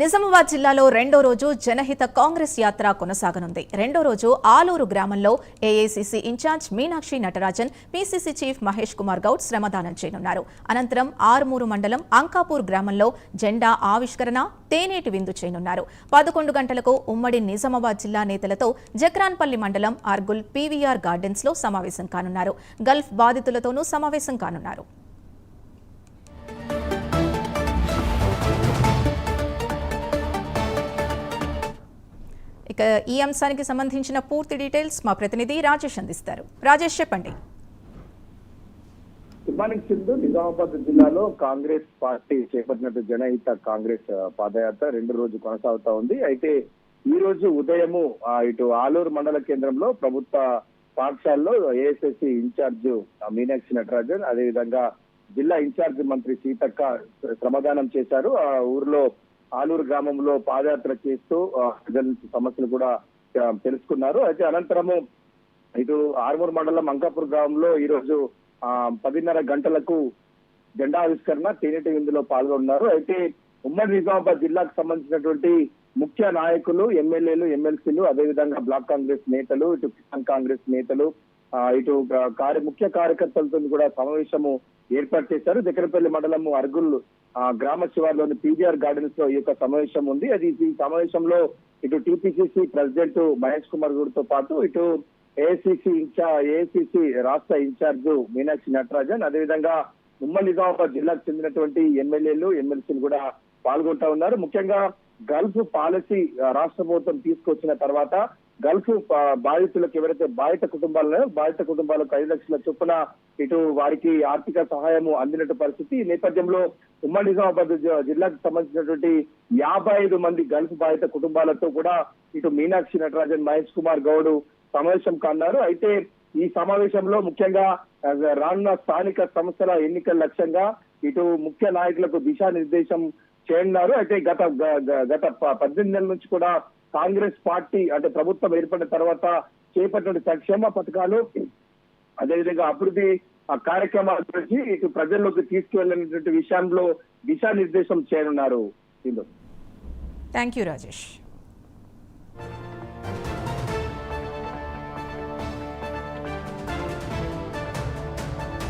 నిజామాబాద్ జిల్లాలో రెండో రోజు జనహిత కాంగ్రెస్ యాత్ర కొనసాగనుంది. రెండో రోజు ఆలూరు గ్రామంలో AICC in charge Meenakshi Natarajan PCC chief Mahesh Kumar Goud శ్రమదానం చేయనున్నారు. అనంతరం ఆరుమూరు మండలం అంకాపూర్ గ్రామంలో జెండా ఆవిష్కరణ తేనేటి విందు చేయనున్నారు. పదకొండు గంటలకు ఉమ్మడి నిజామాబాద్ జిల్లా నేతలతో జక్రాన్పల్లి మండలం అర్గుల్ పీవీఆర్ గార్డెన్స్లో సమావేశం కానున్నారు. గల్ఫ్ బాధితులతోనూ సమావేశం కానున్నారు. ఇక ఈ అంశానికి సంబంధించిన పూర్తి డీటెయిల్స్ మా ప్రతినిధి రాజేష్ అందిస్తారు. రాజేష్ చెప్పండి. గుడ్ మార్నింగ్ సింధు నిజామాబాద్ జిల్లాలో కాంగ్రెస్ పార్టీ చేపట్టినట్టు జనహిత కాంగ్రెస్ పాదయాత్ర రెండు రోజు కొనసాగుతా ఉంది. అయితే ఈ రోజు ఉదయము ఇటు ఆలూరు మండల కేంద్రంలో ప్రభుత్వ పాఠశాలలో ఏఎస్ఎస్సి ఇన్ఛార్జ్ మీనాక్షి నటరాజన్ అదేవిధంగా జిల్లా ఇన్ఛార్జ్ మంత్రి సీతక్క శ్రమదానం చేశారు. ఆ ఊర్లో ఆలూరు గ్రామంలో పాదయాత్ర చేస్తూ ప్రజల నుంచి సమస్యలు కూడా తెలుసుకున్నారు. అయితే అనంతరము ఇటు ఆర్మూర్ మండలం అంకాపూర్ గ్రామంలో ఈ రోజు ఆ, పదిన్నర గంటలకు జెండా ఆవిష్కరణ తేనెటి విందులో పాల్గొన్నారు. అయితే ఉమ్మడి నిజామాబాద్ జిల్లాకు సంబంధించినటువంటి ముఖ్య నాయకులు ఎమ్మెల్యేలు ఎమ్మెల్సీలు అదేవిధంగా బ్లాక్ కాంగ్రెస్ నేతలు ఇటు కిసాన్ కాంగ్రెస్ నేతలు ఇటు కార్య ముఖ్య కార్యకర్తలతో కూడా సమావేశము ఏర్పాటు చేశారు. దగ్గరపల్లి మండలము అర్గుల్ గ్రామ శివార్లోని పీజీఆర్ గార్డెన్స్లో ఈ యొక్క సమావేశం ఉంది. అది ఈ సమావేశంలో ఇటు టీపీసీసీ ప్రెసిడెంట్ మహేష్ కుమార్ గౌడ్తో పాటు ఇటు ఏఐసిసి ఇన్ఛా ఏఐసిసి రాష్ట్ర ఇన్ఛార్జ్ మీనాక్షి నటరాజన్ అదేవిధంగా ఉమ్మడి నిజామాబాద్ జిల్లాకు చెందినటువంటి ఎమ్మెల్యేలు ఎమ్మెల్సీలు కూడా పాల్గొంటా ఉన్నారు. ముఖ్యంగా గల్ఫ్ పాలసీ రాష్ట్ర ప్రభుత్వం తీసుకొచ్చిన తర్వాత గల్ఫ్ బాధితులకు ఎవరైతే బాధిత కుటుంబాలు బాధిత కుటుంబాలకు ఐదు లక్షల చొప్పున ఇటు వారికి ఆర్థిక సహాయము అందినట్టు పరిస్థితి. ఈ నేపథ్యంలో ఉమ్మడి నిజామాబాద్ జిల్లాకు సంబంధించినటువంటి యాభై ఐదు మంది గల్ఫ్ బాధిత కుటుంబాలతో కూడా ఇటు మీనాక్షి నటరాజన్ మహేష్ కుమార్ గౌడ్ సమావేశం కాన్నారు అయితే ఈ సమావేశంలో ముఖ్యంగా రానున్న స్థానిక సంస్థల ఎన్నికల లక్ష్యంగా ఇటు ముఖ్య నాయకులకు దిశానిర్దేశం చేయనున్నారు. అయితే గత గత ప- పద్దెనిమిది నెలల నుంచి కూడా కాంగ్రెస్ పార్టీ అంటే ప్రభుత్వం ఏర్పడిన తర్వాత చేపట్టిన సంక్షేమ పథకాలు అదేవిధంగా అభివృద్ధి ఆ కార్యక్రమాల గురించి ఇటు ప్రజల్లోకి తీసుకువెళ్ళినటువంటి విషయంలో దిశానిర్దేశం చేయనున్నారు. Thank you Rajesh